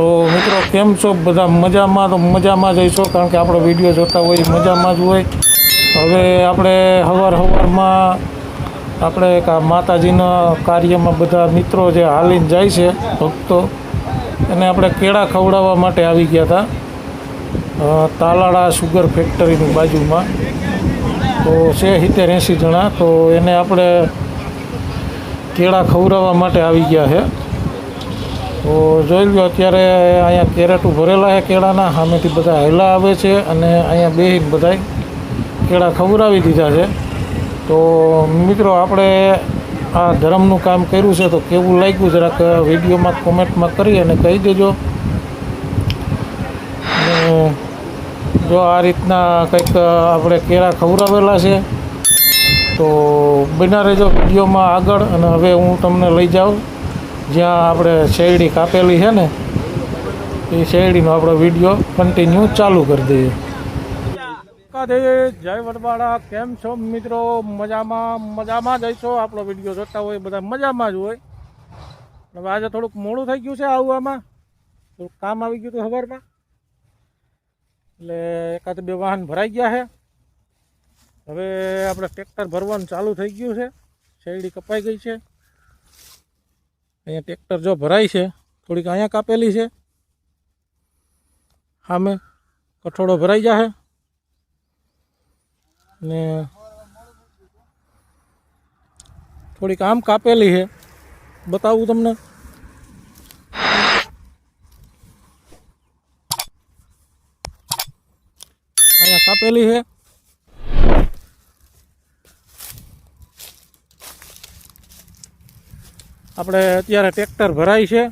તો મિત્રો, કેમ છો? બધા મજામાં? તો મજામાં જઈશો કારણ કે આપણો વીડિયો જોતા હોય, મજામાં જ હોય. હવે આપણે હવાર સવારમાં આપણે માતાજીના કાર્યમાં બધા મિત્રો જે હાલીને જાય છે, ભક્તો, એને આપણે કેળા ખવડાવવા માટે આવી ગયા હતા. તાલાળા સુગર ફેક્ટરીની બાજુમાં. તો છે સિત્તેર એંસી જણા, તો એને આપણે કેળા ખવડાવવા માટે આવી ગયા છે. તો જોઈ લો અત્યારે અહીંયા કેરેટું ભરેલા છે કેળાના, સામેથી બધા હેલા આવે છે અને અહીંયા બે બધા કેળા ખવડાવી દીધા છે. તો મિત્રો, આપણે આ ધર્મનું કામ કર્યું છે તો કેવું લાગ્યું, જરાક વિડીયોમાં કોમેન્ટમાં કરી અને કહી દેજો. અને જો આ રીતના કંઈક આપણે કેળા ખવડાવેલા છે, તો બના રહેજો વિડીયોમાં આગળ અને હવે હું તમને લઈ જાઉં. જ્યાં આપણે શેરડી કાપેલી છે ને, એ શેરડીનો આપણો વીડિયો કન્ટિન્યુ ચાલુ કરી દઈએ. જય વડવાડા. કેમ છો મિત્રો? મજામાં મજામાં જઈશો આપણો વીડિયો જોતા હોય, બધા મજામાં જ હોય. હવે આજે થોડુંક મોડું થઈ ગયું છે આવવામાં. થોડુંક કામ આવી ગયું હતું ખબરમાં એટલે એકાદ બે વાહન ભરાઈ ગયા છે. હવે આપણે ટ્રેક્ટર ભરવાનું ચાલુ થઈ ગયું છે. શેરડી કપાઈ ગઈ છે. અહીંયા ટ્રેક્ટર જો ભરાય છે, થોડીક અહીંયા કાપેલી છે. સામે કઠોળો ભરાઈ જશે ને થોડીક આમ કાપેલી છે. બતાવું તમને. અહીંયા કાપેલી છે. આપણે અત્યારે ટ્રેક્ટર ભરાય છે.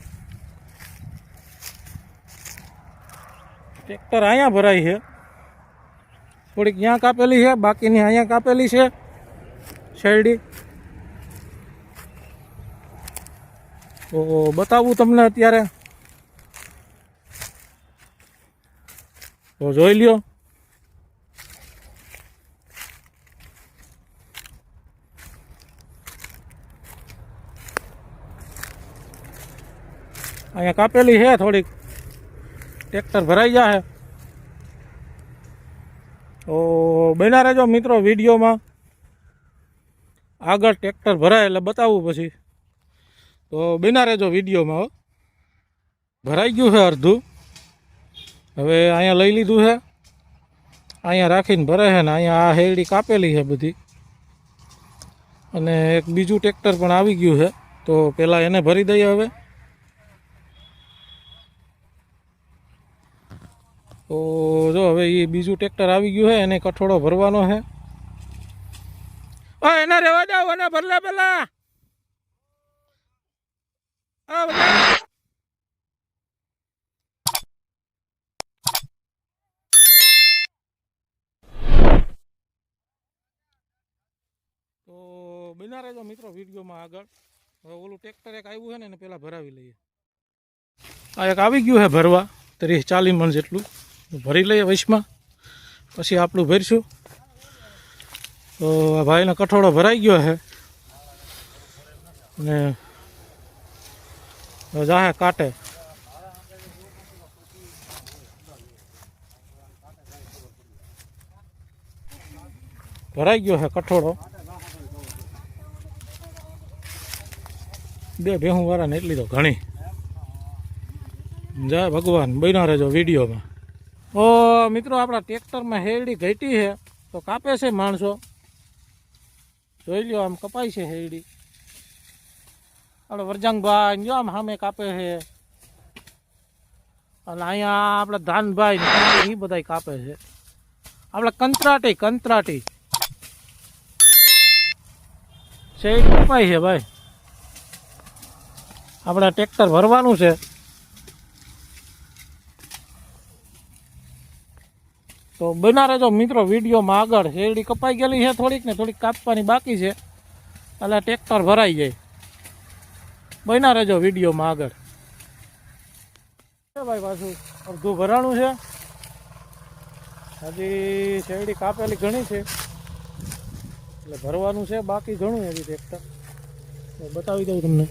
ટ્રેક્ટર અહીંયા ભરાય છે. થોડીક ત્યાં કાપેલી છે, બાકીની અહીંયા કાપેલી છે. શેરડી. તો બતાવું તમને અત્યારે. તો જોઈ લ્યો. અહીંયા કાપેલી છે થોડીક. ટ્રેક્ટર ભરાઈ જાય તો બન્યા રહેજો મિત્રો વિડીયોમાં. આગળ ટ્રેક્ટર ભરાય એટલે બતાવું પછી. તો બન્યા રહેજો વિડીયોમાં ભરાઈ ગયું છે અડધું. હવે અહીંયા લઈ લીધું છે. અહીંયા રાખીને ભરે છે ને અહીંયા આ હેરડી કાપેલી છે બધી. અને એક બીજું ટ્રેક્ટર પણ આવી ગયું છે. તો પહેલાં એને ભરી દઈએ હવે. તો જો હવે એ બીજું ટ્રેક્ટર આવી ગયું છે એને કઠોળો ભરવાનો છે એના રહેવા જાવ એને ભરલા પેલા. તો બિના રહેજો મિત્રો વિડીયોમાં આગળ. હવે ઓલું ટ્રેક્ટર એક આવ્યું છે ને, એને પહેલાં ભરાવી લઈએ. આ એક આવી ગયું છે ભરવા, ત્રીસ ચાલીસ મણ જેટલું. ભરી લઈએ વૈશમાં. પછી આપણું ભરીશું. તો આ ભાઈનો કઠોળો ભરાઈ ગયો છે. અને જાહે કાંટે. ભરાઈ ગયો છે કઠોળો. બે ભેહું વાળાને એટલી તો ઘણી. જય ભગવાન, બન્યા રહેજો વિડીયોમાં. મિત્રો, આપણા ટ્રેક્ટરમાં હેરડી ઘટી છે. તો કાપે છે માણસો. જોઈ લ્યો, આમ કપાય છે હેરડી. આપણે વરજંગભાઈ જો આમ સામે કાપે છે. અને અહીંયા આપણે ધાનભાઈ એ બધા કાપે છે. આપણે કંત્રાટી કંત્રાટી. શેરડી કપાય છે, ભાઈ. આપણે ટ્રેક્ટર ભરવાનું છે. તો બના રહેજો મિત્રો, વિડીયોમાં આગળ. શેરડી કપાઈ ગયેલી છે થોડીક ને થોડીક કાપવાની બાકી છે. એટલે ટ્રેક્ટર ભરાઈ જાય. બના રહેજો વિડીયોમાં આગળ. ભાઈ પાછું અડધું ભરાણું છે. હજી શેરડી કાપેલી ઘણી છે. એટલે ભરવાનું છે, બાકી ઘણું હજી ટ્રેક્ટર બતાવી દઉં તમને.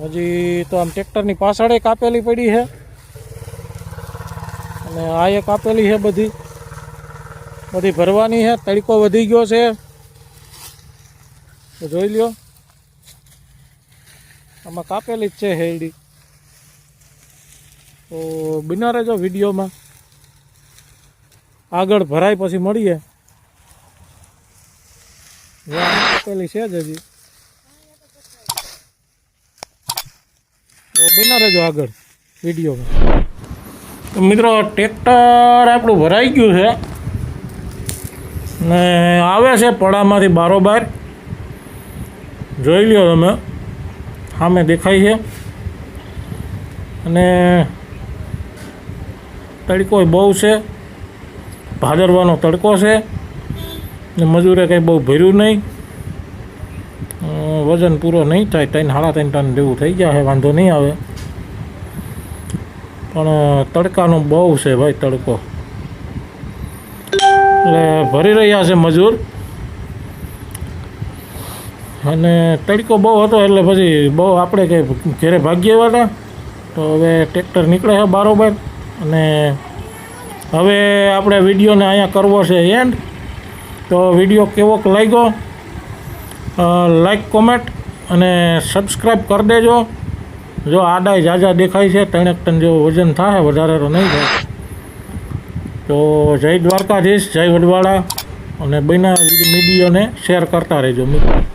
હજી તો આમ ટ્રેક્ટરની પાછળ કાપેલી પડી છે. અને આ એક કાપેલી છે બધી. બધી ભરવાની છે, તડકો વધી ગયો છે. જોઈ લ્યો. આમાં કાપેલી જ છે હેરડી. તો બિના રહેજો વિડીયોમાં. આગળ ભરાય પછી મળીએ. કાપેલી છે જ હજી. તો બિના રહેજો આગળ વિડીયોમાં. મિત્રો, ટ્રેક્ટર આપણું ભરાઈ ગયું છે. ને આવે છે પડામાંથી બારોબાર જોઈ લ્યો તમે. સામે દેખાય છે. અને તડકો બહુ છે. ભાદરવાનો તડકો છે. ને મજૂરે કંઈ બહુ ભર્યું નહીં. વજન પૂરો નહીં થાય. ત્રણ, સાડા ત્રણ ટન જેવું થઈ ગયા છે. વાંધો નહીં આવે. પણ તડકાનો બહુ છે ભાઈ તડકો. એટલે ભરી રહ્યા છે મજૂર. અને તડકો બહુ હતો એટલે પછી બહુ આપણે કંઈ ઘેરે એવા હતા તો હવે ટ્રેક્ટર નીકળે છે બારોબાર. અને હવે આપણે વિડીયોને અહીંયા કરવો છે એન્ડ તો વીડિયો કેવોક લાગ્યો? લાઈક કોમેન્ટ અને સબસ્ક્રાઈબ કરી દેજો. જો આડાય જાજા દેખાય છે ત્રણેક ટન જેવું વજન થાય વધારે તો નહીં થાય. તો જય દ્વારકાધીશ, જય વડવાળા. અને બના મીડિયોને શેર કરતા રહેજો મિત્રો.